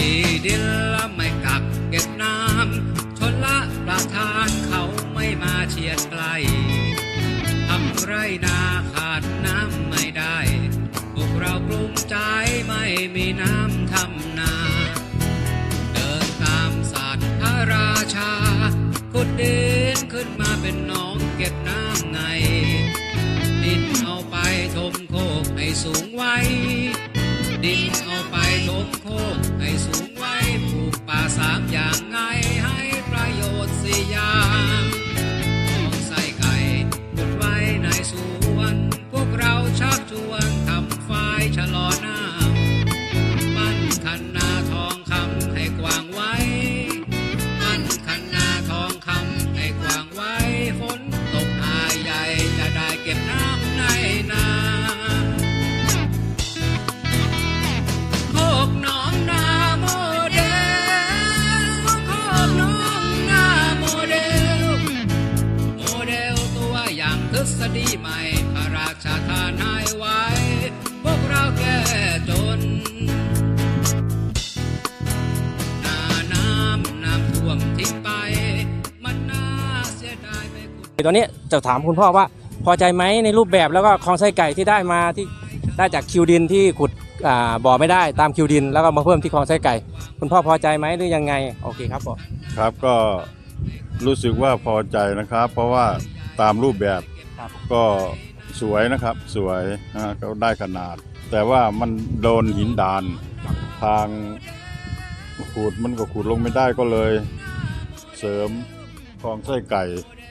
ที่ดินละไม่กักเก็บน้ำชนละประทานเขาไม่มาเฉียดไกลทำไรนาขาดน้ำไม่ได้ พวกเรากลุ้มใจไม่มีน้ำทำนา เดินตามศาสตร์พระราชาขุดดินขึ้นมาเป็นหนองเก็บน้ำไงดินเอาไปถมโคกให้สูงไว้ดินะลอน้ำมันคันนาทองคำให้กว้างไว้มันคันนาทองคำให้กว้างไว้ ฝนตกหายใหญ่จะได้เก็บน้ำในนาโคกน้องนาโมเดลโคกหน้องนาโมเดล โมเดลตัวอย่างทฤษฎีใหม่พระราชทานให้ไว้ เราแก้จนหน้าน้ำน้ำท่วมทิ้งไป มันน่าเสียดายไม่คุ้มตอนนี้จะถามคุณพ่อว่า พอใจไหมในรูปแบบแล้วก็คลองไส้ไก่ที่ได้มาที่ได้จากคิวดินที่ขุดอ่าบ่อไม่ได้ตามคิวดิน แล้วก็มาเพิ่มที่คลองไส้ไก่ คุณพ่อพอใจไหมหรือยังไง โอเคครับผมครับก็รู้สึกว่าพอใจนะครับ เพราะว่าตามรูปแบบครับก็ สวยนะครับสวยนะก็ได้ขนาด แต่ว่ามันโดนหินดานทางขูดมันก็ขูดลงไม่ได้ก็เลย เสริมคลองไส้ไก่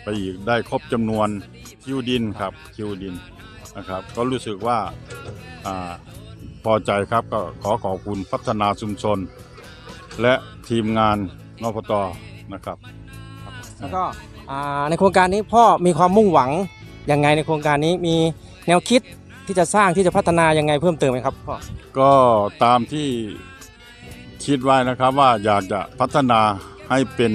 ไปอีกได้ครบจำนวนคิวดินครับคิวดินนะครับ ก็รู้สึกว่าอาพอใจครับก็ขอขอบคุณพัฒนาชุมชน และทีมงานนพตนะครับ แล้วก็อ่าในโครงการนี้พ่อมีความมุ่งหวัง ยังไงในโครงการนี้มีแนวคิดที่จะสร้างที่จะพัฒนายังไงเพิ่มเติมไหมครับพ่อก็ตามที่คิดไว้นะครับว่าอยากจะพัฒนาให้เป็น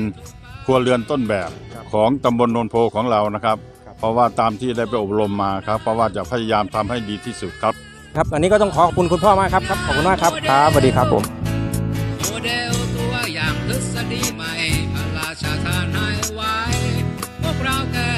ครัวเรือนต้นแบบของตำบลโนนโพของเรานะครับ เพราะว่าตามที่ได้ไปอบรมมาครับ เพราะว่าจะพยายามทำให้ดีที่สุดครับ ครับ อันนี้ก็ต้องขอขอบคุณคุณพ่อมากครับครับขอบคุณมากครับครับสวัสดีครับผมโมเดลตัวอย่างทฤษฎีใหม่พระราชทานให้ไว้พวกเราแต่